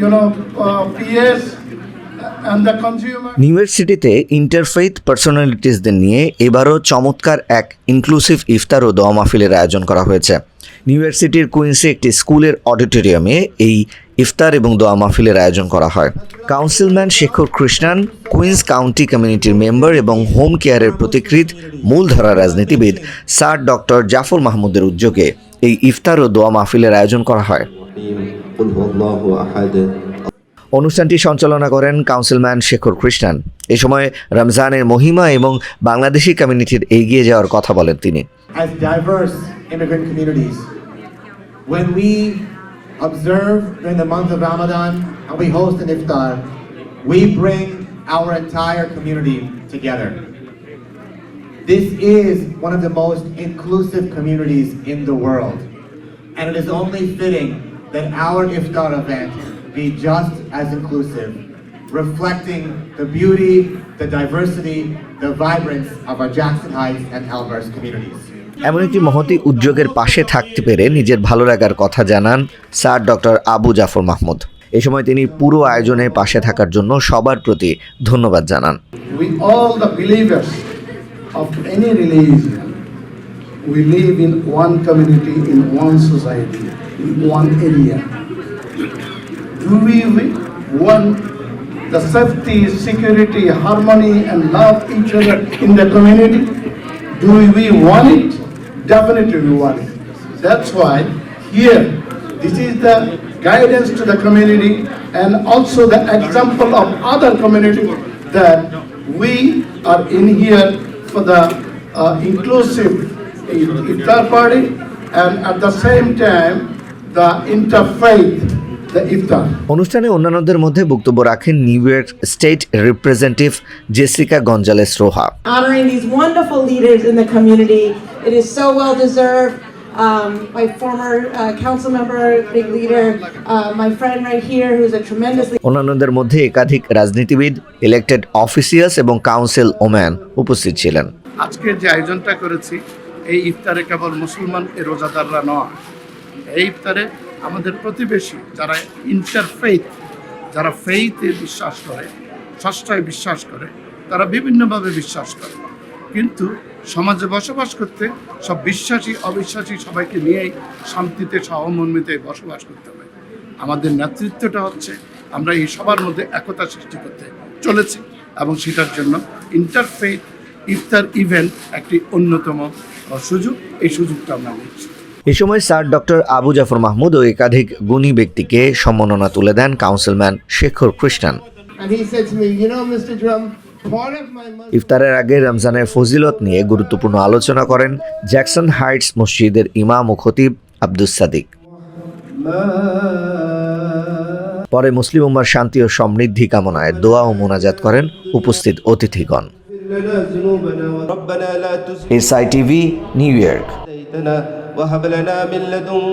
you know, uh, PS and the consumer. New York interfaith পার্সোনালিটিসদের নিয়ে এবারও চমৎকার এক ইনক্লুসিভ ইফতার ও দোয়া মাহফিলের আয়োজন করা হয়েছে। নিউ ইয়র্ক সিটির কুইন্সে একটি স্কুলের অডিটোরিয়ামে এই ইফতার এবং দোয়া মাহফিলের আয়োজন করা হয়। Councilman Shekhar Krishnan Queens County কমিউনিটির মেম্বার এবং হোম কেয়ারের প্রতিকৃত মূলধারা রাজনীতিবিদ স্যার ডক্টর জাফর মাহমুদের উদ্যোগে এই ইফতার ও দোয়া মাহফিলের আয়োজন করা হয়। অনুষ্ঠানটি সঞ্চালনা করেন কাউন্সিলম্যান শেখর খ্রিস্টান এ সময় রমজানের মহিমা এবং বাংলাদেশি কমিউনিটির এগিয়ে যাওয়ার কথা বলেন তিনি we observe of Ramadan we host we bring our. This is one of the most inclusive communities in the world, and it is only fitting that our iftar event be just as inclusive, reflecting the beauty, the diversity, the vibrance of our Jackson Heights and Elmhurst communities. এমন একটি মহতি উদ্যোগের পাশে থাকতে পেরে নিজের ভালো লাগার কথা জানান স্যার ডক্টর আবু জাফর মাহমুদ এ সময় তিনি পুরো আয়োজনে পাশে থাকার জন্য সবার প্রতি ধন্যবাদ জানান We all the believers of any religion, we live in one community, in one society, in one area. Do we want the safety, security, harmony, and love each other in the community? Do we want it? Definitely we want it. That's why here, this is the guidance to the community and also the example of other community that we are in here for the uh, inclusive iftar party and at the same time the interfaith, the iftar. অনুষ্ঠানে অন্যান্যদের মধ্যে বক্তব্য রাখেন New York State representative Jessica Gonzalez Roha honoring these wonderful leaders in the community. It is so well deserved. Um, my former uh, council member, big leader, uh, my friend right here, who's a tremendous leader. অন্যান্যদের মধ্যে একাধিক রাজনীতিবিদ elected officials এবং council woman উপস্থিত ছিলেন আজকে যে আয়োজনটা করেছি এই ইফতারে কেবল মুসলমান এ রোজাদাররা নয়। এই ইফতারে আমাদের প্রতিবেশী যারা ইন্টারফেইথ যারা ফেইথে বিশ্বাস করে ষষ্ঠায় বিশ্বাস করে, তারা বিভিন্নভাবে বিশ্বাস করে। কিন্তু সমাজে বসবাস করতে সব বিশ্বাসী, অবিশ্বাসী সবাইকে নিয়েই শান্তিতে, সহমর্মিতে বসবাস করতে হবে আমাদের নেতৃত্বটা হচ্ছে আমরা এই সবার মধ্যে একতা সৃষ্টি করতে চলেছি এবং সেটার জন্য ইন্টারফেইথ ইফতার ইভেন্ট একটি অন্যতম সুযোগ এই সুযোগটা আমরা নিচ্ছি। এ সময় স্যার ডক্টর আবু জাফর মাহমুদ ও একাধিক গুণী ব্যক্তিকে সম্মাননা তুলে দেন কাউন্সিলম্যান শেখর কৃষ্ণান. ইফতারের আগে রমজানের ফজিলত নিয়ে গুরুত্বপূর্ণ আলোচনা করেন জ্যাকসন হাইটস মসজিদের ইমাম ও খতিব আব্দুস সাদিক। পরে মুসলিম উম্মার শান্তি ও সমৃদ্ধি কামনায় দোয়া ও মোনাজাত করেন উপস্থিত অতিথিগণ। এসআইটিভি নিউ ইয়র্ক